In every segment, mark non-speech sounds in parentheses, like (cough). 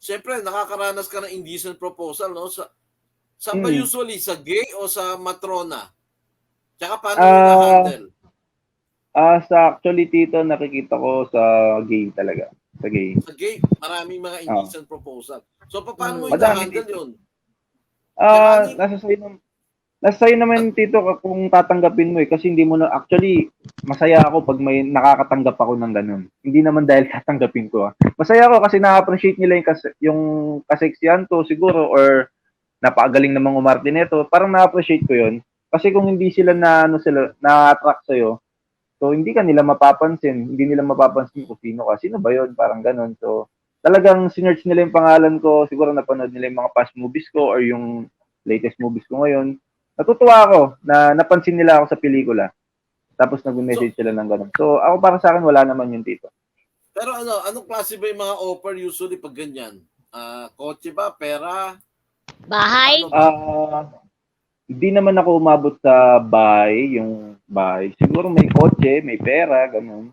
Siyempre, nakakaranas ka ng indecent proposal, no? Sa, saan ba Hmm. usually? Sa gay o sa matrona? Tsaka paano Ah, mo na-handle? Ah, sa actually tito nakikita ko sa gay talaga. Sa gay. Sa gay, maraming mga indecent proposal. So, pa- paano mo Hmm. I-handle yun? Ah, Tsaka, nasa sa'yo. Nasa sa'yo naman tito kung tatanggapin mo eh kasi hindi mo na actually masaya ako pag may nakakatanggap ako ng ganun. Hindi naman dahil (laughs) tatanggapin ko. Ah. Masaya ako kasi na-appreciate nila yung kas yung kaseksiyan ko siguro or napakagaling namang umarte nito. Parang na-appreciate ko 'yon. Kasi kung hindi sila na ano sila na-attract sa so hindi ka nila mapapansin, hindi nila mapapansin kung sino ka. Sino ba 'yon? Parang ganun. So talagang sinearch nila yung pangalan ko, siguro napanood nila yung mga past movies ko or yung latest movies ko ngayon. Natutuwa ako na napansin nila ako sa pelikula. Tapos nag-message sila ng ganun. So ako para sa akin wala naman yung tito. pero ano, anong klase ba yung mga offer usually pag ganyan? Ah, kotse ba? Pera? Bahay? Ano ba? Ah, hindi naman ako umabot sa bahay, yung bahay. Siguro may kotse, may pera, ganun.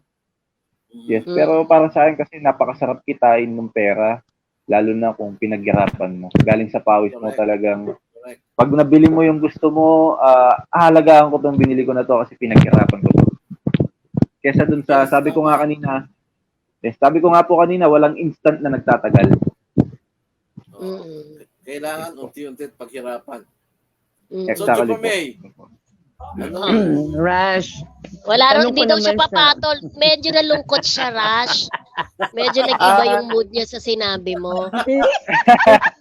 Mm. Yes, Mm. pero para sa akin kasi napakasarap kitain ng pera, lalo na kung pinaghirapan mo. Galing sa pawis mo talagang. Pag nabili mo yung gusto mo, ah ahalagaan ko tong binili ko na to kasi pinaghirapan ko to. Kesa dun sa, sabi ko nga kanina, yes, sabi ko nga po kanina, walang instant na nagtatagal. Oo. Mm-mm. Kailangan unti-unti at paghirapan. Mm. So, Exactly. May, ano? (clears throat) Rash, Wala raw, Tanong hindi daw siya papatol. Medyo nalungkot siya, Rash. Medyo nag-iba yung mood niya sa sinabi mo. (laughs)